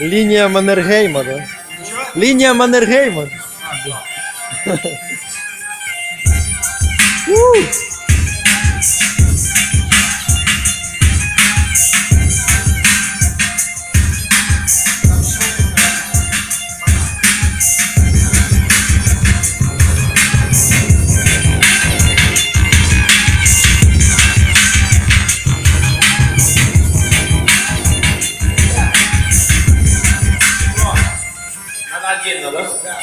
Лінія Маннергейма, да? Лінія Маннергейма. У! Надо отдельно, да? Да.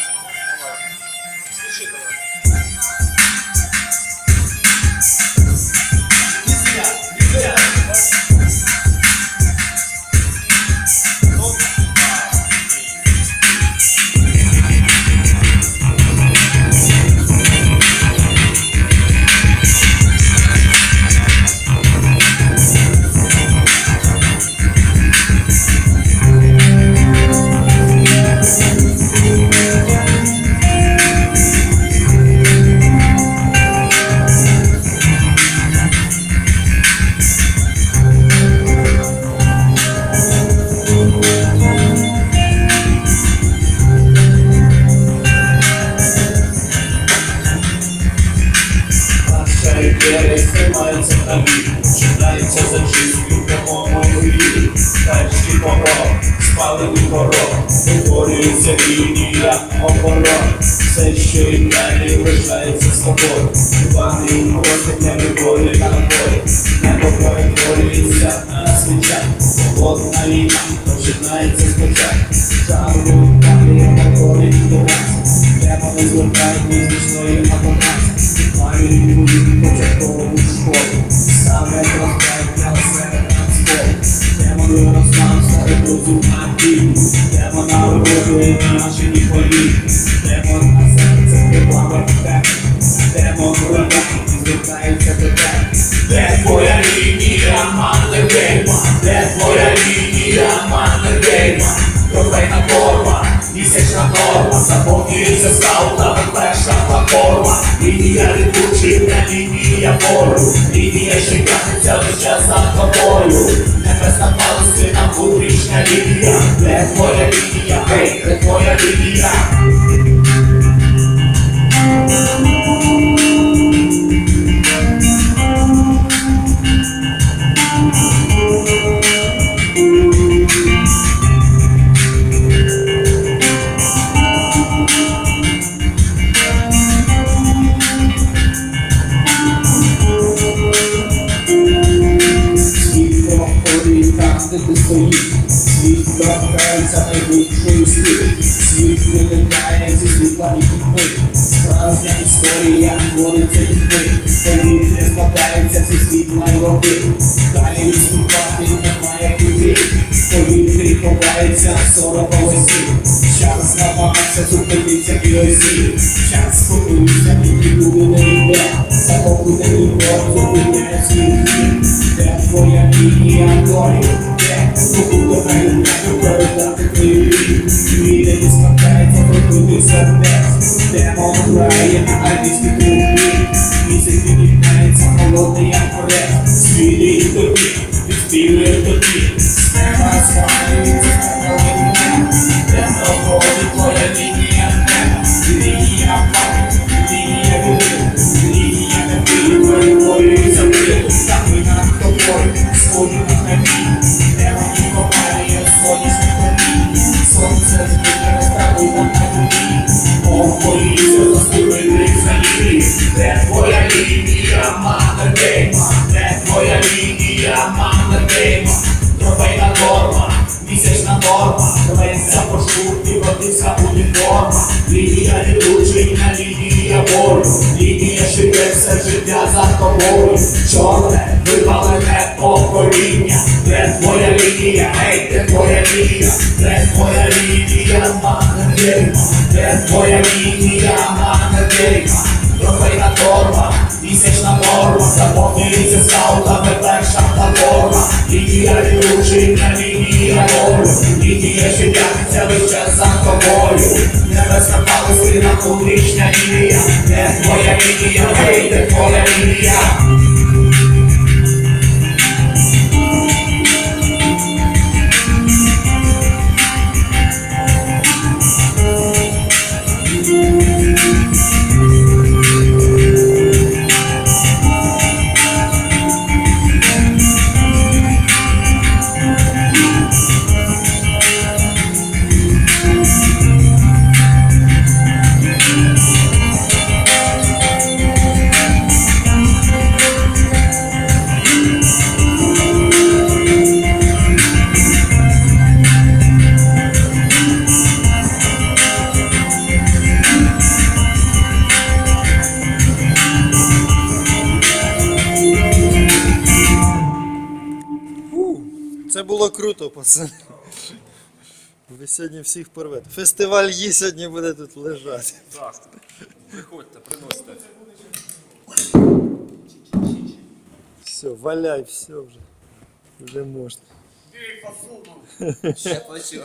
Стримається на вік, за чистю в прямому вірі. Перший порог, спалений порог, утворюється лінія оборон. Все, що і далі лишається з тобою. Іваний просто не на бой. Саме на себе транспорт. Демони розстав серед друзів активні. Демон на роботу на машині полі. Демон на серце приплавив тебе. Демон руда і звертається до тебе. Де твоя лінія, Маннергейма? Де твоя лінія? Трофейна форма, місячна норма, заповнюється скаутами перша платформа. Лінія відлучення, лінія пору, лінія, що тягнеться лише за тобою. Небесна палестина, внутрішня лінія, де твоя лінія, гей, де твоя лінія? Торкається найвищої сили. Світ вилітає зі світла і тьми. Справжня історія твориться людьми. Повітря складається зі світла й води. Далі відступати немає куди. Повітрі ховається сороковий світ. Час намагався зупинитися і осі. Час спокоїться і нікуди не йде. Захоплення ніхто зупиняє свій хід. Де твоя лінія долі? Де не Світи не тобі, відспівує тобі. З неба все життя за тобою, чорне, випалене покоління, де твоя лінія, ей, де твоя лінія, де твоя лінія, Маннергейма, де твоя лінія, Маннергейма, трофейна торба, місячна норма, заповнюється скаутами перша платформа, лінія відлучення, лінія болю, лінія, життя, це час за тобою, небесна палестина, внутрішня лінія, де твоя лінія, вийде де твоя лінія? Круто, пацани. Ви сьогодні всіх порвете. Фестиваль її сьогодні буде тут лежати. Так. Приходьте, приносите. Все, валяй, все вже. Вже можна. Ще плачу.